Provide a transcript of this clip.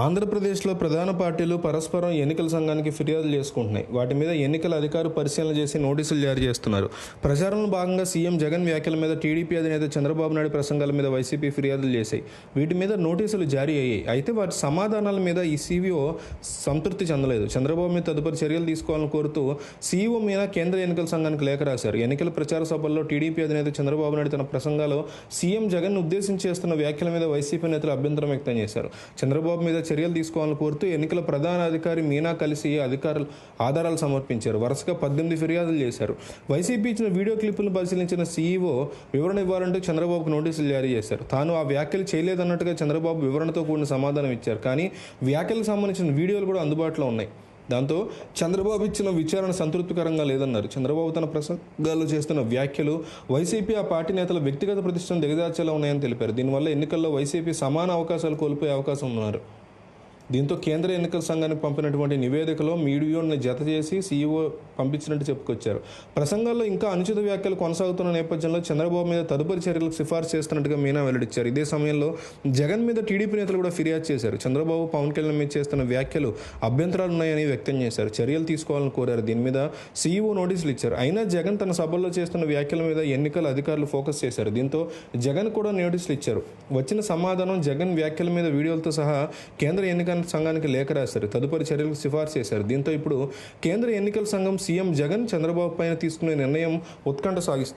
ఆంధ్రప్రదేశ్లో ప్రధాన పార్టీలు పరస్పరం ఎన్నికల సంఘానికి ఫిర్యాదులు చేసుకుంటున్నాయి. వాటి మీద ఎన్నికల అధికారు పరిశీలన చేసి నోటీసులు జారీ చేస్తున్నారు. ప్రచారంలో భాగంగా సీఎం జగన్ వ్యాఖ్యల మీద టీడీపీ అధినేత చంద్రబాబు నాయుడు ప్రసంగాల మీద వైసీపీ ఫిర్యాదులు చేశాయి. వీటి మీద నోటీసులు జారీ అయ్యాయి. అయితే వాటి సమాధానాల మీద ఈ సీవీఓ సంతృప్తి చెందలేదు. చంద్రబాబు మీద తదుపరి చర్యలు తీసుకోవాలని కోరుతూ సీఈఓ మీద కేంద్ర ఎన్నికల సంఘానికి లేఖ రాశారు. ఎన్నికల ప్రచార సభల్లో టీడీపీ అధినేత చంద్రబాబు నాయుడు తన ప్రసంగాలో సీఎం జగన్ ఉద్దేశించి చేస్తున్న వ్యాఖ్యల మీద వైసీపీ నేతలు అభ్యంతరం వ్యక్తం చేశారు. చంద్రబాబు మీద చర్యలు తీసుకోవాలని కోరుతూ ఎన్నికల ప్రధాన అధికారి మీనా కలిసి అధికారులు ఆధారాలు సమర్పించారు. వరుసగా పద్దెనిమిది ఫిర్యాదులు చేశారు. వైసీపీ ఇచ్చిన వీడియో క్లిప్పులను పరిశీలించిన సీఈఓ వివరణ ఇవ్వాలంటూ చంద్రబాబుకు నోటీసులు జారీ చేశారు. తాను ఆ వ్యాఖ్యలు చేయలేదన్నట్టుగా చంద్రబాబు వివరణతో కూడిన సమాధానం ఇచ్చారు. కానీ వ్యాఖ్యలకు సంబంధించిన వీడియోలు కూడా అందుబాటులో ఉన్నాయి. దాంతో చంద్రబాబు ఇచ్చిన విచారణ సంతృప్తికరంగా లేదన్నారు. చంద్రబాబు తన ప్రసంగాల్లో చేస్తున్న వ్యాఖ్యలు వైసీపీ ఆ పార్టీ నేతల వ్యక్తిగత ప్రతిష్టను దిగజార్చేలా ఉన్నాయని తెలిపారు. దీనివల్ల ఎన్నికల్లో వైసీపీ సమాన అవకాశాలు కోల్పోయే అవకాశం ఉన్నారు దీంతో కేంద్ర ఎన్నికల సంఘానికి పంపినటువంటి నివేదికలో మీడియోని జత చేసి సీఈఓ పంపించినట్టు చెప్పుకొచ్చారు. ప్రసంగాల్లో ఇంకా అనుచిత వ్యాఖ్యలు కొనసాగుతున్న నేపథ్యంలో చంద్రబాబు మీద తదుపరి చర్యలకు సిఫార్సు చేస్తున్నట్టుగా మీనా వెల్లడించారు. ఇదే సమయంలో జగన్ మీద టీడీపీ నేతలు కూడా ఫిర్యాదు చేశారు. చంద్రబాబు పవన్ కళ్యాణ్ మీద చేస్తున్న వ్యాఖ్యలు అభ్యంతరాలు ఉన్నాయని వ్యక్తం చేశారు. చర్యలు తీసుకోవాలని కోరారు. దీని మీద సీఈఓ నోటీసులు ఇచ్చారు. అయినా జగన్ తన సభల్లో చేస్తున్న వ్యాఖ్యల మీద ఎన్నికల అధికారులు ఫోకస్ చేశారు. దీంతో జగన్ కూడా నోటీసులు ఇచ్చారు. వచ్చిన సమాధానం జగన్ వ్యాఖ్యల మీద వీడియోలతో సహా కేంద్ర ఎన్నికల సంఘానికి లేఖ రాశారు. తదుపరి చర్యలకు సిఫార్సు చేశారు. దీంతో ఇప్పుడు కేంద్ర ఎన్నికల సంఘం సీఎం జగన్ చంద్రబాబు పైన తీసుకునే నిర్ణయం ఉత్కంఠ సాగిస్తోంది.